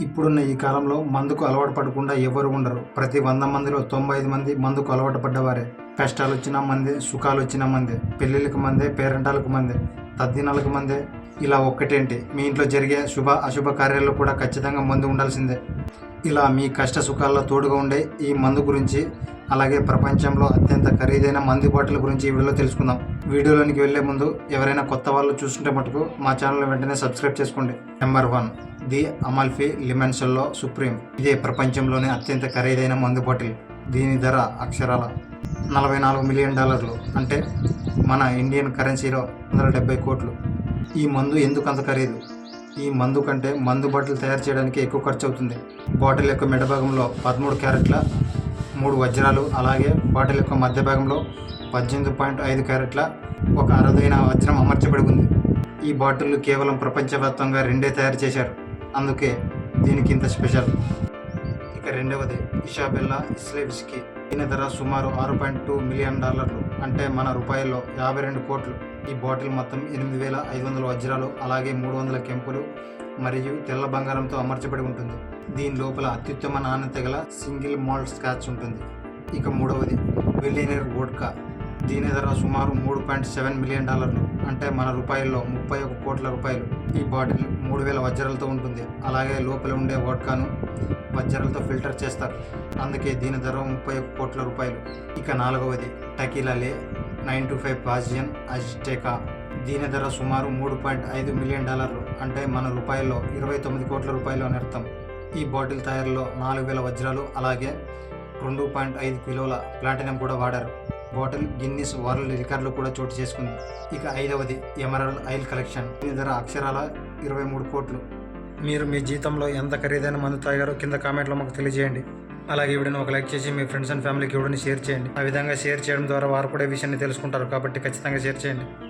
ఇప్పుడున్న ఈ కాలంలో మందుకు అలవాటు పడకుండా ఎవరు ఉండరు. ప్రతి వంద మందిలో తొంభై ఐదు మంది మందుకు అలవాటు పడ్డవారే. కష్టాలు వచ్చిన మందే సుఖాలు వచ్చిన మందే పెళ్ళిళ్ళకి మందే పేరెంటాలకు మందే తద్దినాలకు మందే. ఇలా ఒక్కటేంటి? మీ ఇంట్లో జరిగే శుభ అశుభ కార్యాల్లో కూడా ఖచ్చితంగా మందు ఉండాల్సిందే. ఇలా మీ కష్ట సుఖాల్లో తోడుగా ఉండే ఈ మందు గురించి అలాగే ప్రపంచంలో అత్యంత ఖరీదైన మందు బాటిల్ గురించి ఈ వీడియోలో తెలుసుకుందాం. వీడియోలోనికి వెళ్ళే ముందు ఎవరైనా కొత్త వాళ్ళు చూస్తుంటే మటుకు మా ఛానల్ వెంటనే సబ్స్క్రైబ్ చేసుకోండి. Number one the Amalfi లిమెన్సల్లో supreme. ఇదే ప్రపంచంలోనే అత్యంత ఖరీదైన మందు బాటిల్. దీని ధర అక్షరాల నలభై నాలుగు మిలియన్ డాలర్లు. అంటే మన ఇండియన్ కరెన్సీలో వందల డెబ్బై కోట్లు. ఈ మందు ఎందుకు అంత ఖరీదు? ఈ మందు కంటే మందు బాటిల్ తయారు చేయడానికి ఎక్కువ ఖర్చు అవుతుంది. బాటిల్ యొక్క మెడ భాగంలో పదమూడు క్యారెట్ల మూడు వజ్రాలు అలాగే బాటిల్ యొక్క మధ్య భాగంలో పద్దెనిమిది పాయింట్ ఐదు క్యారెట్ల ఒక అరుదైన వజ్రం అమర్చబడి ఉంది. ఈ బాటిల్ కేవలం ప్రపంచవ్యాప్తంగా రెండే తయారు చేశారు. అందుకే దీనికి ఇంత స్పెషల్. ఇక రెండవది ఇషాబెల్లా ఇస్లేవిస్కి. దీని ధర సుమారు ఆరు పాయింట్ టూ మిలియన్ డాలర్లు. అంటే మన రూపాయల్లో యాభై రెండు కోట్లు. ఈ బాటిల్ మొత్తం ఎనిమిది వేల ఐదు వందల వజ్రాలు అలాగే మూడు వందల కెంపులు మరియు తెల్ల బంగారంతో అమర్చబడి ఉంటుంది. దీని లోపల అత్యుత్తమ నాణ్యత గల సింగిల్ మాల్ట్ స్కాచ్ ఉంటుంది. ఇక మూడవది బిలియనర్ వోడ్కా. దీని ధర సుమారు మూడు పాయింట్ సెవెన్ మిలియన్ డాలర్లు. అంటే మన రూపాయల్లో ముప్పై ఒక కోట్ల రూపాయలు. ఈ బాటిల్ మూడు వేల వజ్రాలతో ఉంటుంది. అలాగే లోపల ఉండే వోడ్కాను వజ్రాలతో ఫిల్టర్ చేస్తారు. అందుకే దీని ధర ముప్పై ఒక కోట్ల రూపాయలు. ఇక నాలుగవది టకీలాలే nine two five Pasion Azteca. దీని ధర సుమారు మూడు పాయింట్ ఐదు మిలియన్ డాలర్లు అంటే మన రూపాయల్లో ఇరవై తొమ్మిది కోట్ల రూపాయలు అని అర్థం. ఈ బాటిల్ తయారీలో నాలుగు వేల వజ్రాలు అలాగే రెండు పాయింట్ ఐదు కిలోల ప్లాటినం కూడా వాడారు. బాటిల్ గిన్నిస్ వరల్డ్ రికార్డులు కూడా చోటు చేసుకుంది. ఇక ఐదవది ఎమరల్ ఆయిల్ కలెక్షన్. దీని ధర అక్షరాల ఇరవై మూడు కోట్లు. మీరు మీ జీతంలో ఎంత ఖరీదైన మందు తాగారో కింద కామెంట్లో మాకు తెలియజేయండి. అలాగే వీడియోని ఒక లైక్ చేసి మీ ఫ్రెండ్స్ అండ్ ఫ్యామిలీకి ఇవిడని షేర్ చేయండి. ఆ విధంగా షేర్ చేయడం ద్వారా వారు కూడా ఈ విషయాన్ని తెలుసుకుంటారు. కాబట్టి ఖచ్చితంగా షేర్ చేయండి.